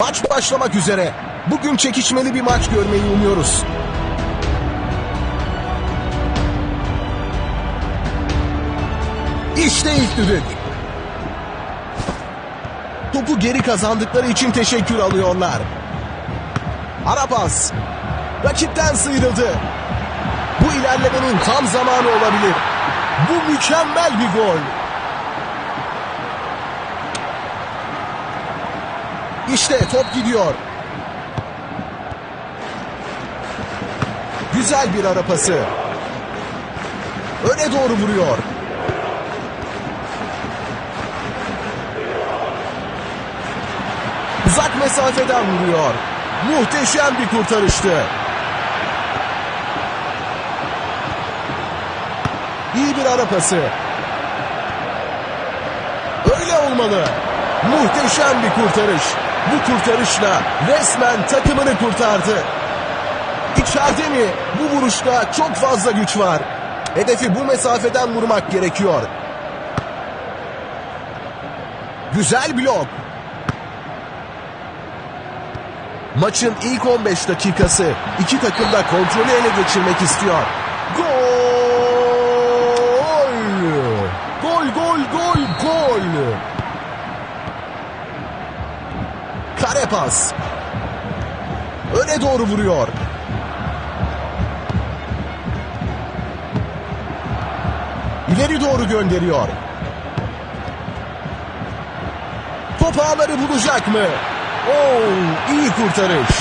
Maç başlamak üzere. Bugün çekişmeli bir maç görmeyi umuyoruz. İşte ilk düdük. Topu geri kazandıkları için teşekkür alıyorlar. Arapaz. Rakipten sıyrıldı. Bu ilerlemenin tam zamanı olabilir. Bu mükemmel bir gol. İşte top gidiyor. Güzel bir ara pası. Öne doğru vuruyor. Uzak mesafeden vuruyor. Muhteşem bir kurtarıştı. İyi bir ara pası. Öyle olmalı. Muhteşem bir kurtarış. Bu kurtarışla resmen takımını kurtardı. İçeride mi? Bu vuruşta çok fazla güç var. Hedefi bu mesafeden vurmak gerekiyor. Güzel blok. Maçın ilk 15 dakikası iki takım da kontrolü ele geçirmek istiyor. Gol! Gol, gol, gol, gol! Kare pas. Öne doğru vuruyor. İleri doğru gönderiyor. Top ağları bulacak mı? Oo, iyi kurtarış.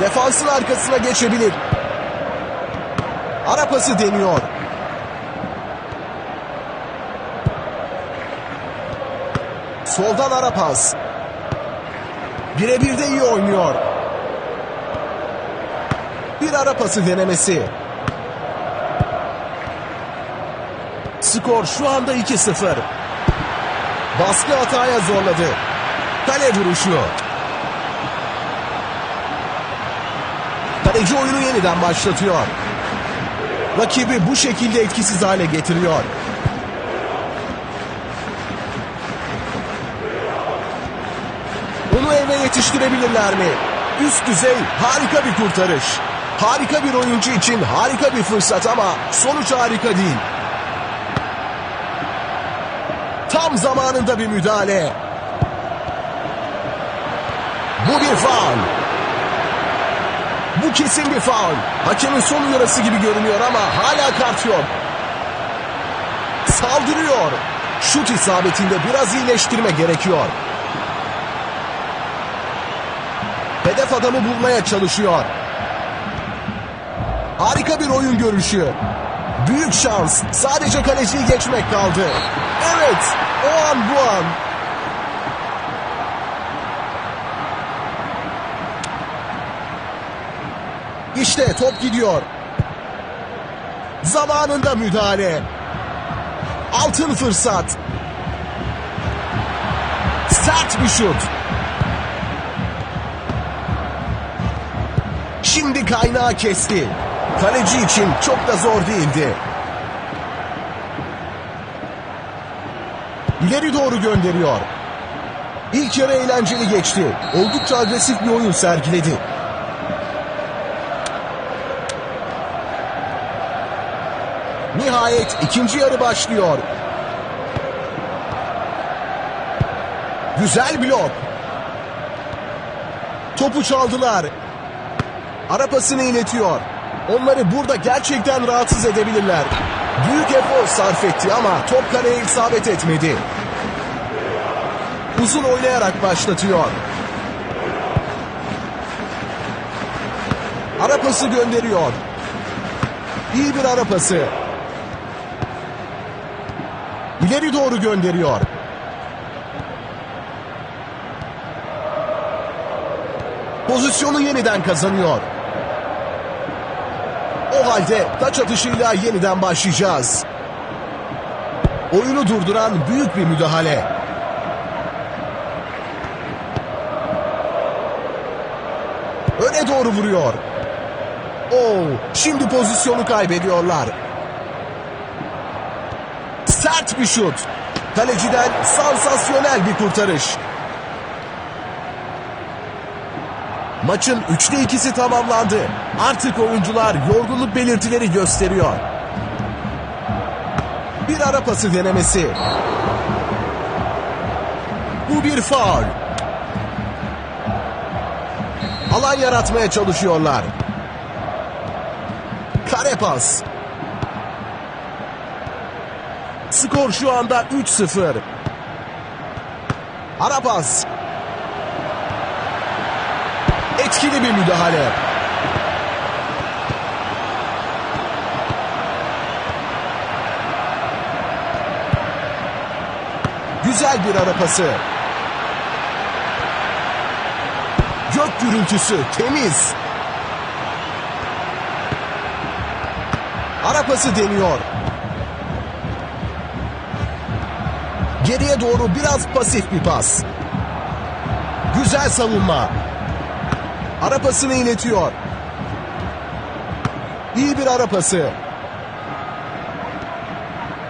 Defansın arkasına geçebilir. Ara pası deniyor. Soldan ara pas. Birebir de iyi oynuyor. Bir ara pası denemesi. Skor şu anda 2-0. Baskı hataya zorladı. Kale vuruşu. Kaleci oyunu yeniden başlatıyor. Rakibi bu şekilde etkisiz hale getiriyor. Yetiştirebilirler mi? Üst düzey harika bir kurtarış. Harika bir oyuncu için harika bir fırsat ama sonuç harika değil. Tam zamanında bir müdahale. Bu bir faul. Bu kesin bir faul. Hakemin son uyarısı gibi görünüyor ama hala kart yok. Saldırıyor. Şut isabetinde biraz iyileştirme gerekiyor. Hedef adamı bulmaya çalışıyor. Harika bir oyun görüşü. Büyük şans. Sadece kaleciyi geçmek kaldı. Evet, o an bu an. İşte top gidiyor. Zamanında müdahale. Altın fırsat. Sert bir şut. Şimdi kaynağı kesti. Kaleci için çok da zor değildi. İleri doğru gönderiyor. İlk yarı eğlenceli geçti. Oldukça agresif bir oyun sergiledi. Nihayet ikinci yarı başlıyor. Güzel blok. Topu çaldılar. Ara pasını iletiyor. Onları burada gerçekten rahatsız edebilirler. Büyük efor sarf etti ama top kaleye isabet etmedi. Uzun oynayarak başlatıyor. Ara pası gönderiyor. İyi bir ara pası. İleri doğru gönderiyor. Pozisyonu yeniden kazanıyor. Halde taç atışıyla yeniden başlayacağız. Oyunu durduran büyük bir müdahale. Öne doğru vuruyor. Oo, şimdi pozisyonu kaybediyorlar. Sert bir şut. Kaleciden sansasyonel bir kurtarış. Maçın üçte ikisi tamamlandı. Artık oyuncular yorgunluk belirtileri gösteriyor. Bir ara pası denemesi. Bu bir faul. Alan yaratmaya çalışıyorlar. Kare pas. Skor şu anda 3-0. Ara pas. Etkili bir müdahale. Güzel bir ara pası. Gök gürültüsü temiz. Ara pası deniyor. Geriye doğru biraz pasif bir pas. Güzel savunma. Ara pasını iletiyor. İyi bir ara.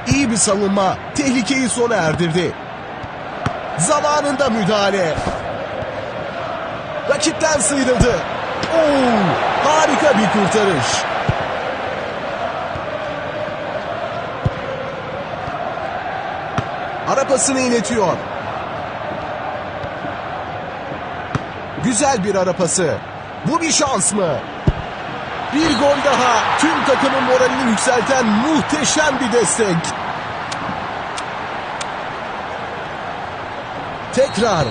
İyi bir savunma tehlikeyi sona erdirdi. Zamanında müdahale. Rakipten sıyrıldı. Oo, harika bir kurtarış. Ara pasını iletiyor. Güzel bir ara pası. Bu bir şans mı? Bir gol daha. Tüm takımın moralini yükselten muhteşem bir destek. Tekrar.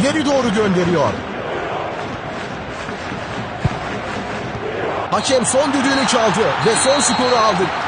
İleri doğru gönderiyor. Hakem son düdüğünü çaldı ve son skoru aldık.